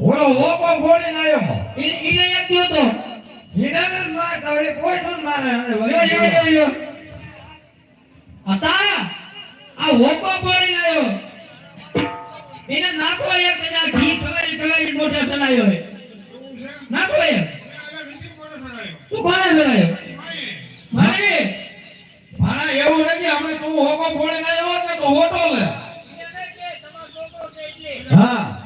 ઓલો ઓકો ફોડી નાયો ઈને એક ગયો તો. હીરાને માર મારતા કોઈ ઠોન મારે વળી લ્યો, લ્યો, લ્યો. આ હોકો ફોડી નાયો ઈને નાખો એક કદાચ ઘી તવારી તવારી મોટો સલાયો હે નાખો એક. તું કોને સલાયો મારી. મારા એવું નથી અમે તું હોકો ફોડી આવ્યો હોત ને તો હોટો લે. હા.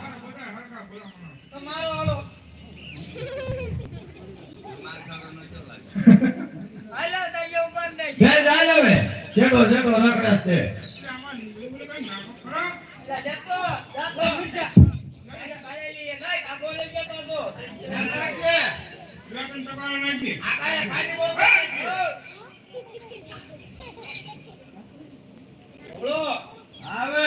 બે જાય હવે. છેડો છેડો રખડે તે આવે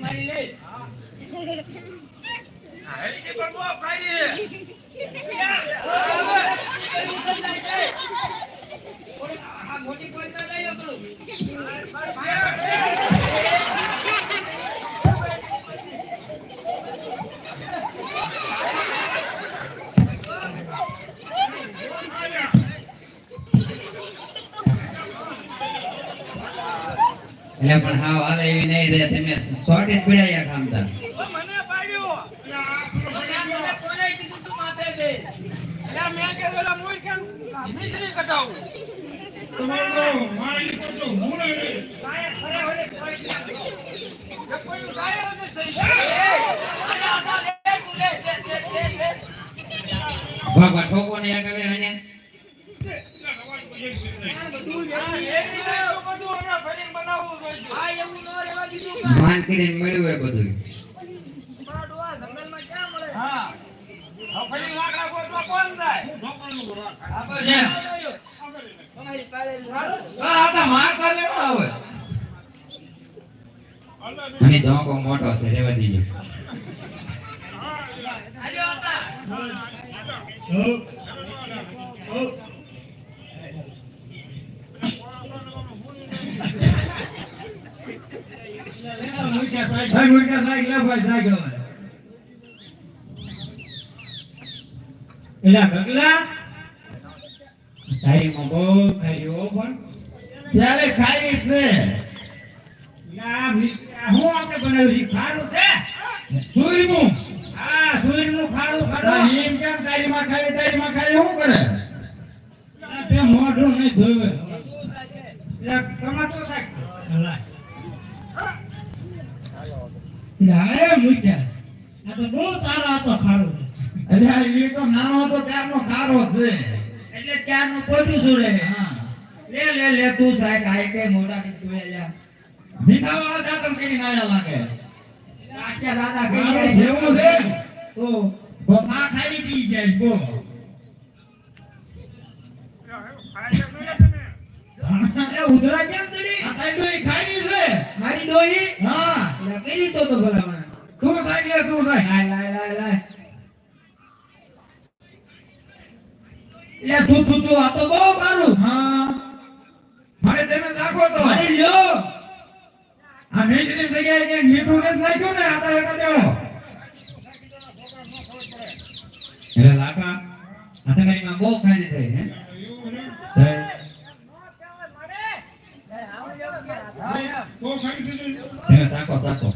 મારી લે હા હેલી પર બો ફાઈ રે એટલે પણ હાવ હાલ એવી નહીં રે તમે શોર્ટેજ પીડાયા ખામતા બાબા ઠોકો ને આગળ એને માન કરીને મળ્યું હોય બધું. હા હવે ફરી લાકડા ગોતવા કોણ જાય આપણે છે. હા, આ તો મારતા લેવા આવે અને ધોકો મોટો છે રેવા દીજો. મુર્ગા સાહેબ લે ભાઈ સાહેબ એલા ગગલા તારીમાં બહુ ખાઈ પણ ત્યારે ખાઈ છે આ મિસ- આ હું આપણે બનાવ્યું છે ખારું છે સૂર્યમું આ સૂર્યનું ખારું ખારું એમ કેમ તારીમાં ખાઈ તારીમાં ખાઈ શું કરે તે મોઢું નહીં ધોયું તમારે કમાતો થાય. હલાય યાર આ તો બહુ તારા હતો ખારું એટલે આ તો નાનો હતો ત્યારનો ખારો છે. એટલે ત્યારનું પોચું જોડે હા. લે લે લે તું સાહેબ આય કે મોઢા ની તું લે. ભીખાવાળા દાતમ કરીને આયા લાગે. આખ્યા દાદા કઈ જેવો છે? તો તો સા ખાઈ પી જાય બો ઉધરા કેમ તડી આ ખાઈ છે. મારી ડોહી? હા. કરી તો ભલામણ તું સાઈ લે તું સાઈ લાય લાય લાય લાય મીઠું નથી નાખ્યું ને આ તો એક દેવો લાખા બહુ થઈ. તમે સાકો સાકો.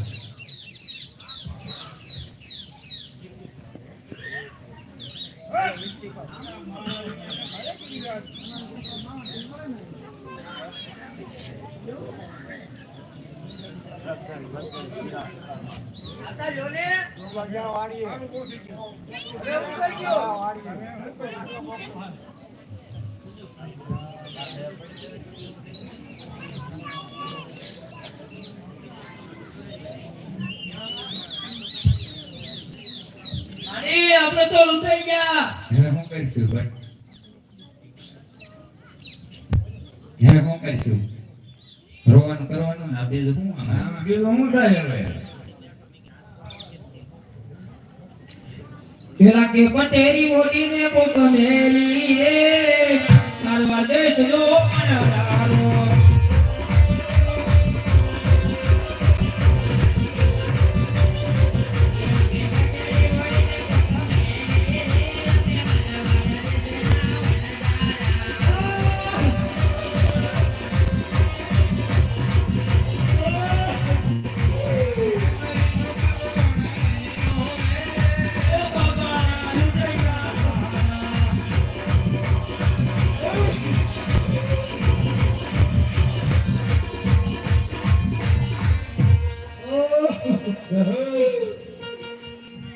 Thank જો ને હવે હું કરજો અરે આપણે તો લૂંટાઈ ગયા. હવે શું કરીશું ભાઈ? હવે શું કરીશું? રોવાનું કરવાનું ને શું આમાં બીજું શું થાય હવે? પેલા કે પટેરી ઓડીને પોતો મેલી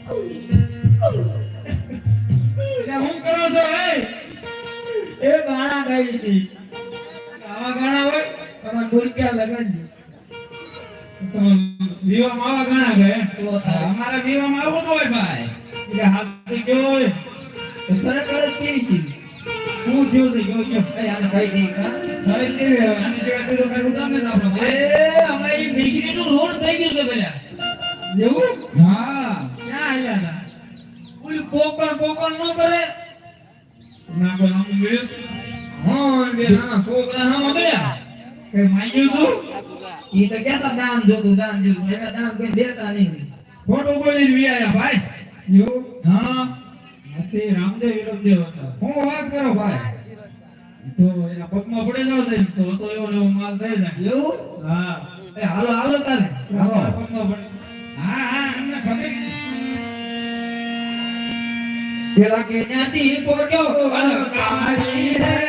શું કરો છો, હે? એ ગાણા ગાઈ છે. આવા ગાણા હોય, તમારે ગુરક્યા લગન તો વિવામાં આવા ગાણા ગયા બે નાના છોકરા હામાં મળ્યા તું ઈ તો કહેતા દાન જોતું દાન જોતું એના દાન કોઈ દેતા નહીં ફોટો બોલીને વી ભાઈ એવું હા નથી રામદેવ વિરમદેવ હતા હું વાત કરો ભાઈ તો એના પગમાં પડેલો છે તો તો એવો ને માલ થઈ જાય એવું હા એ હાલો હાલો તારે પગમાં પડે હા હા અમને ખબર પેલા કે જ્ઞાતિ કોટો કાઢી રે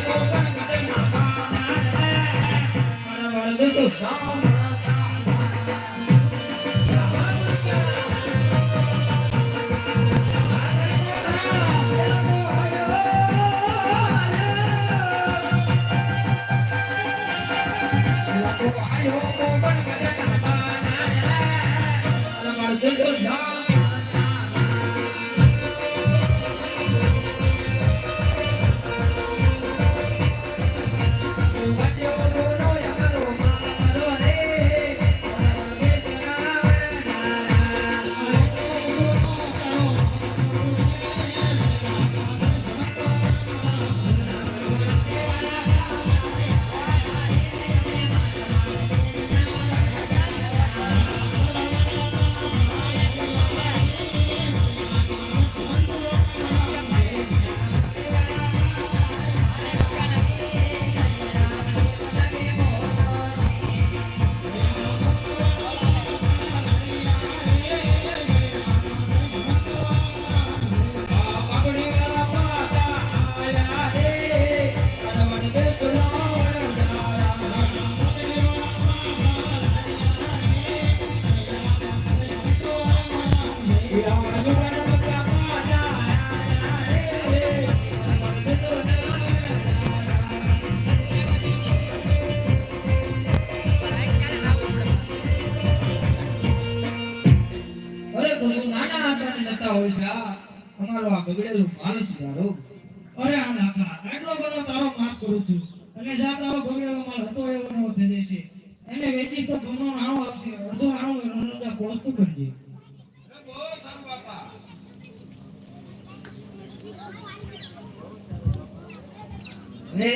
ને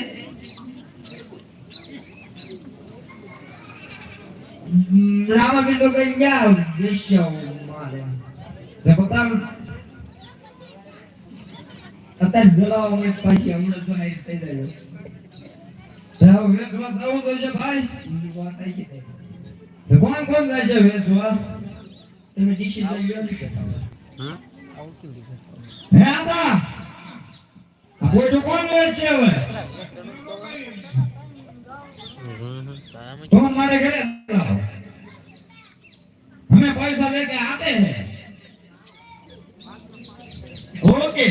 Lama vindo ganhar, deixa eu, mano. Levantava. Até zelar uma paixão, mas tu não entendeu. Então, venceu a saúde hoje, pai. ભગવાન કોણ કરશે વેચવા તમે ડીસી લઈ ગયો હે આતા બોજો કોણ લે છે હવે? તો મારે ઘરે અમે પૈસા લેકે આતે હે ઓકે.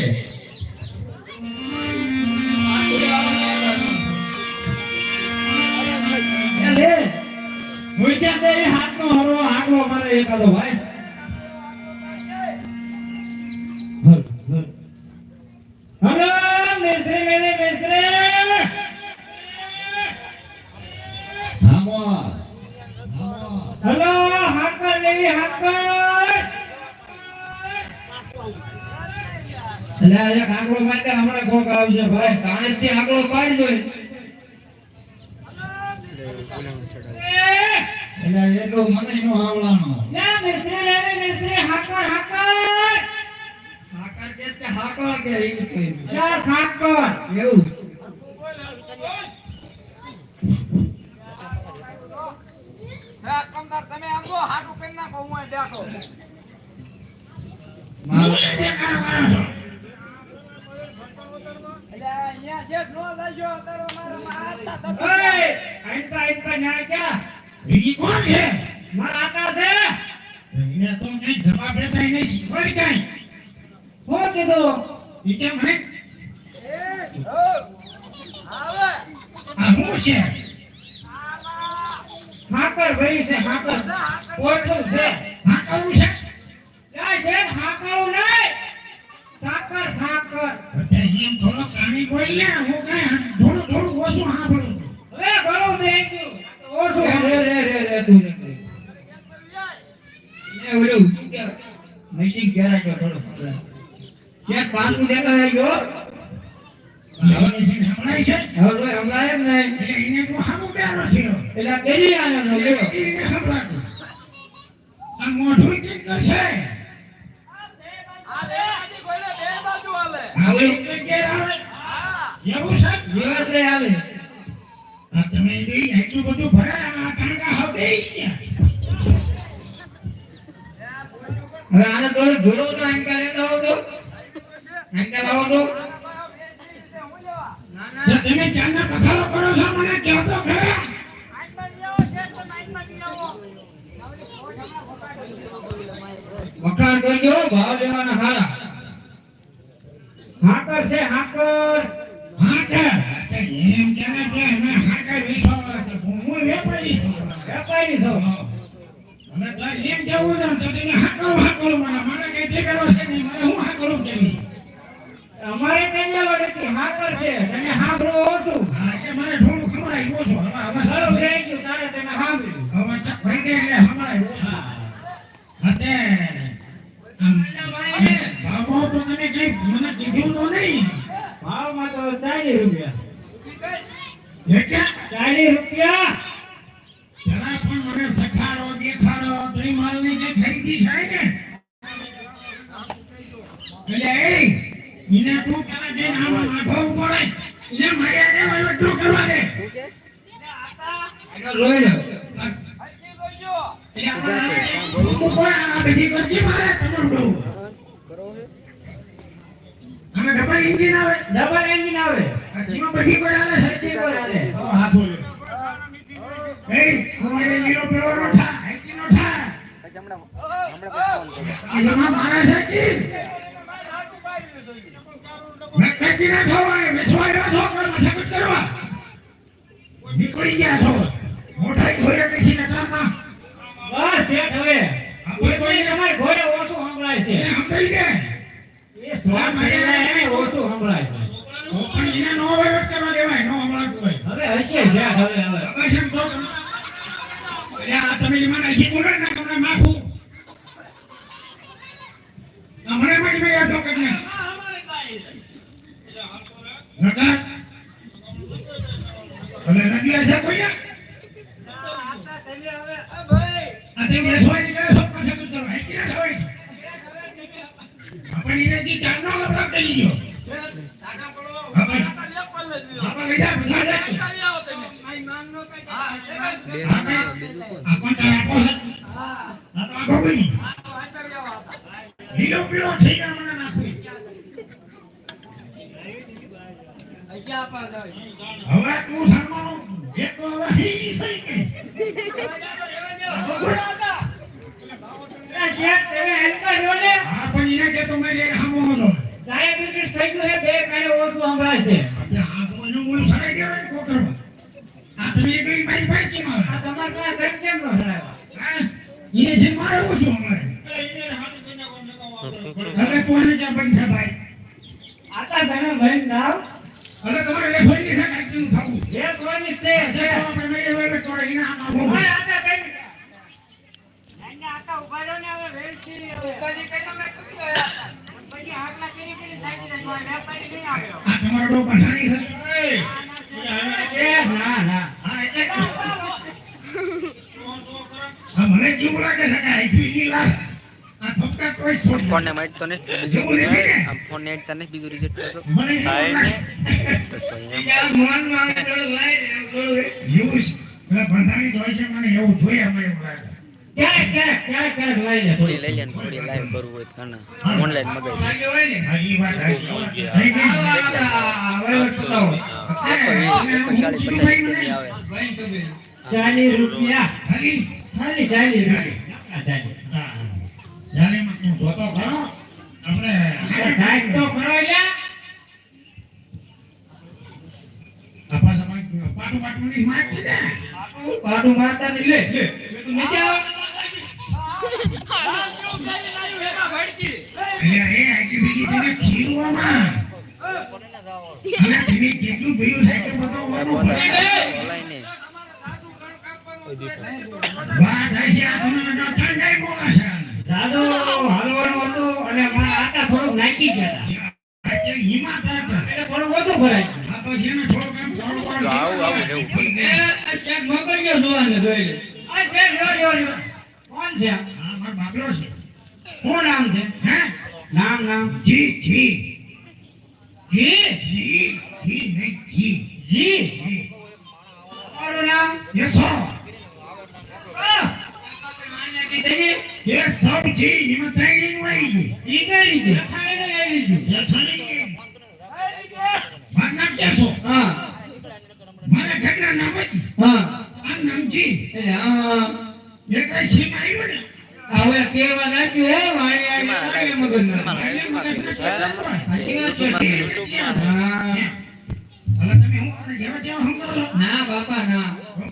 મુઈ ત્યાં હાથ નો હરો આગલો મારે એકાદો ભાઈ. એટલે એક આંકડો માટે હમણાં કોક આવશે. ભાઈ કાણેથી આગળ પાડી દો એટલે એટલું મને નો આવડાનો ના મિસ્ત્રી લેવી મિસ્ત્રી હાકર હાકર હાકર કેસ કે હાકર કે. એવું. કહ્યું ના સાકર એવું આઈતા ન્યા ક્યાં બીજી કોણ છે મારા આકા છે હાકર ભાઈ છે હાકર કોઠું છે. કાણી હું કઈ થોડું થોડું ઓછું સાંભળું છું હવે ઘણું બેંક્યું ઓછું રે રે રે રે તું રે રે. ઓલું મશીન ઘેરા કે થોડો ક્યાં પાછું દેખાય ગયો હું મોઢું કેમ કરશે કે આવે એવું છે દિવસ હાલે. તમે બે એટલું બધું બે હવે આને તો અંકા લેતા આવો તો અંકા લાવો તો. ના ના. તમે ક્યારના બખાડો કરો છો મને કહો તો ખરા. વખાણ કરજો ભાવ લેવાના હારા. હાકર છે હાકર. એમ કે તો એમ કેવું છે તો તમે હાકરો હાકરો મને મને કઈ છે નહીં મને હું હાકરો કેવી અમારે વડેથી હાકર છે તમે સાંભળો ઓછું હા કે મને થોડું ઓછો હવે હવે સારું ગયું તારે તમે સાંભળ્યું હવે ચક ભાઈ ગઈ એટલે હમણાં ઓછો હતે તો કઈ મને કીધું તો નહીં ભાવમાં તો ચાલીસ રૂપિયા. એટલે ચાલીસ રૂપિયા? જરા પણ મને સખાડો, દેખાડો, તો એ માલની કઈ ખરીદી થાય ને. એટલે એ એને તું પેલા જઈને આમ માથો ઊભો રહે એને દે વહીવટો કરવા દે. આગળ લો. એટલે આપણે બધી કરતી મારે તમારું અને ડબલ એન્જિન આવે. ડબલ એન્જિન આવે. એમાં બધી કોઈ આવે છે. કોઈ હાલે. હવે હાસો એ અમારે લીલો પેલો નો થા નો થા આ જમા મારા છે કે? ના થવાય વેસવાય રહ્યો છો કોઈ કરવા. નીકળી ગયા છો. મોટા ઘોડે બેસી ને કામમાં બસ શેઠ હવે. કોઈ કોઈ તમારે ઘોડે ઓછું સંભળાય છે. સમજાઈ એ શ્વાસ જાય એને ઓછું સંભળાય છે. પણ એને નો વહીવટ કરવા દેવાય નો હમણાં હોય. હવે હશે શેઠ હવે હવે. અવશ્ય તો આ તમે મને હજી બોલો ને તમને માથું આ મારી ભાઈ આટો કરીને નકર હવે નડિયા છે કોઈ ને? કરે છો પાછા કઈ કરવા હેકી ના થવાય છે દી. ચારનો લપડા કરી ગયો જા બધા જા આપણે ગયા મને નાખી. હવે તું સાંભળો એક તો હવે હિલી થઈ ગઈ. છો ને? પણ એને કે તમે એક હામો હતો ડાયાબિટીસ થઈ ગયું છે, બે કાને ઓછું સંભળાય છે. તો એનું મૂળ સડાઈ દેવાય કોકરમાં આ તમે એ ગઈ મારી પાકી માં આ તમાર કા ઘર કેમ નો સડાવ્યા? હા એને જે મારે ઓછું અમારે હવે કોને ક્યાં બંધ છે ભાઈ આતા ધને ભાઈ નાવ, અરે તમારે રસોઈની કાઈ કેમ થાવું એ સોની છે, છે છે. આપણે મેં એવા વેરે તોડે એને આમાં બહુ ઓય, આતા કઈ નહીં. લાઈને આતા ઊભા રહો ને હવે વેલચી હવે. પછી આગલા કરી કરી સાઈડ ને જોઈ, વેપારી નહીં આવ્યો. આ તમારો બંધાણી છે ના, ના. હા એટલે મને કેવું લાગે. છે કે તો આમ એડ તને બીજું રિજેક્ટ એવું બંધાણી મને જોઈએ મને એવું લાગે. ક્યારેક, ક્યારેક, ક્યારેક, ક્યારેક લઈ લે. થોડી લઈ લે ને થોડી લાઈવ કરવું હોય તો ઓનલાઈન મગાવી. ચાલીસ આવે. રૂપિયા. ખાલી? ચાલીસ રૂપિયા. સાહેબ તો ખરો? પાટું પાટું ની ને? વાત હશે તમને તો ઠંડાઈ બોલાશે. જાદુ હાલવાનું હતું અને મારા આટા થોડુંક નાખી ગયા હતા. આજે હિંમત એટલે થોડું વધુ ભરાઈ આ પછી એને થોડુંક આમ થોડું થોડું આવું આવું રહેવું પડે. આ છે લ્યો, લ્યો, લ્યો. કોણ છે હા, મારો બાબલો છે. શું નામ છે હે? નામ નામ જી, જી. જી જી, જી નહીં, જી. જી જી. મારું નામ યસો. ત્રણનું આવ્યું ને.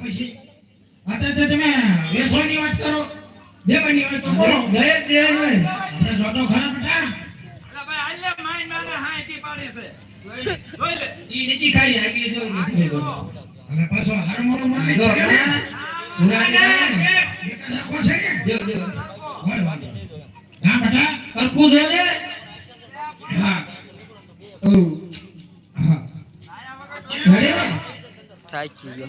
પછી અત્યારે તમે વેસવાની વાત કરો. દેવાની તો બોલો. ખરા બેટા મારી જો, છે. હોય વાંધો હા બેટા? ગયો